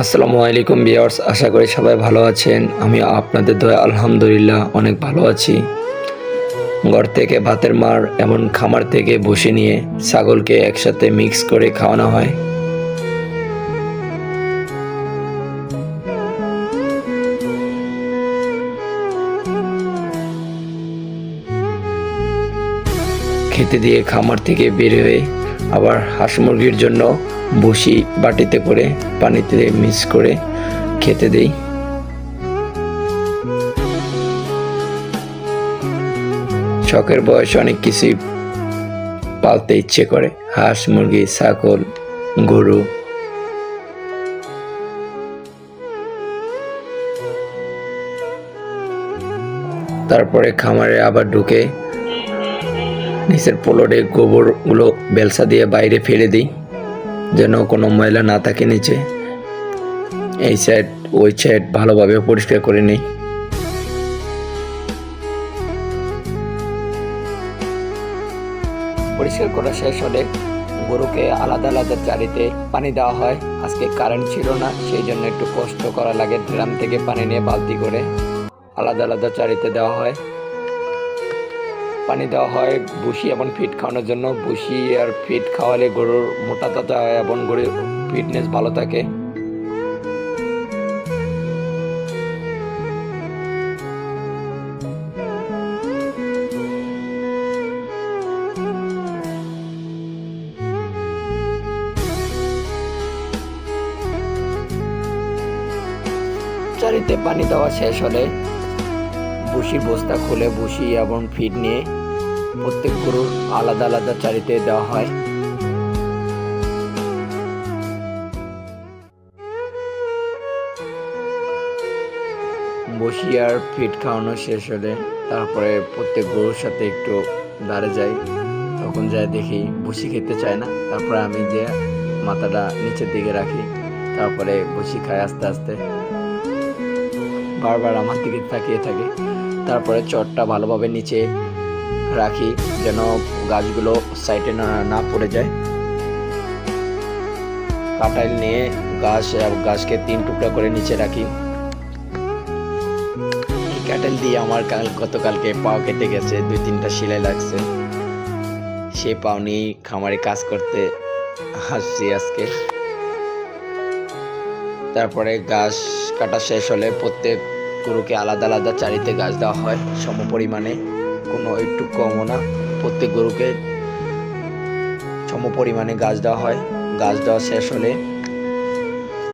আসসালামু আলাইকুম বিয়ার্স আশা করি সবাই ভালো আছেন। আমি আপনাদের দয়া আলহামদুলিল্লাহ অনেক ভালো আছি। ঘর থেকে ভাতের মার এমন খামার থেকে বসে নিয়ে ছাগলকে একসাথে মিক্স করে খাওয়ানো হয়। খেতে দিয়ে খামার থেকে বের হয়ে আবার হাঁস মুরগির জন্য বসি বাটিতে করে, পানিতে মিক্স করে খেতে দেই। শখের বয়সে অনেক কিছুই পালতে ইচ্ছে করে। হাঁস, মুরগি, ছাগল, গরু। তারপরে খামারে আবার ঢুকে, নিচের পোলটে গোবরগুলো বেলসা দিয়ে বাইরে ফেলে দিই। যেন কোনো ময়লা না থাকে নিচে। এই সাইড ওই সাইড ভালোভাবে পরিষ্কার করে নিই। পরিষ্কার করা শেষ হলে গরুকে আলাদা আলাদা চারিতে পানি দেওয়া হয়। আজকে কারেন্ট ছিল না, সেই জন্য একটু কষ্ট করা লাগে। ড্রাম থেকে পানি নিয়ে বালতি করে আলাদা আলাদা চারিতে দেওয়া হয়। পানি দেওয়া হয় ভুসি এবং ফিট খাওয়ানোর জন্য। ভুসি আর ফিট খাওয়ালে গরুর মোটা তাজা হয় এবং গরুর ফিটনেস ভালো থাকে। চারিতে পানি দেওয়া শেষ হলে বসির বস্তা খুলে বসি এবং ফিড নিয়ে প্রত্যেক গরুর আলাদা আলাদা চারিতে দেওয়া হয়। বসি আর ফিড খাওয়ানো শেষ হলে তারপরে প্রত্যেক গরুর সাথে একটু দাঁড়ে যাই। তখন যাই দেখি বসি খেতে চায় না। তারপরে আমি যে মাথাটা নিচের দিকে রাখি, তারপরে বসি খায় আস্তে আস্তে। বারবার আমার দিকে তাকিয়ে থাকে। তারপরে চটটা ভালোভাবে নিচে রাখি যেন গাছগুলো সাইডে না না পড়ে যায়। কাটাইল নিয়ে গাছ, গাছকে তিন টুকরা করে নিচে রাখি। কাটাইল দিয়ে আমার কাল, গতকালকে পাও কেটে গেছে, দুই তিনটা সেলাই লাগছে। সে পাও নিয়ে খামারে কাজ করতে হাসছি আজকে। তারপরে গাছ কাটা শেষ হলে প্রত্যেক গরুকে আলাদা আলাদা চারিতে গাছ দেওয়া হয় সম পরিমাণে। কোনো একটু কমও না। প্রত্যেক গরুকে সম পরিমাণে গাছ দেওয়া হয়। গাছ দেওয়া শেষ হলে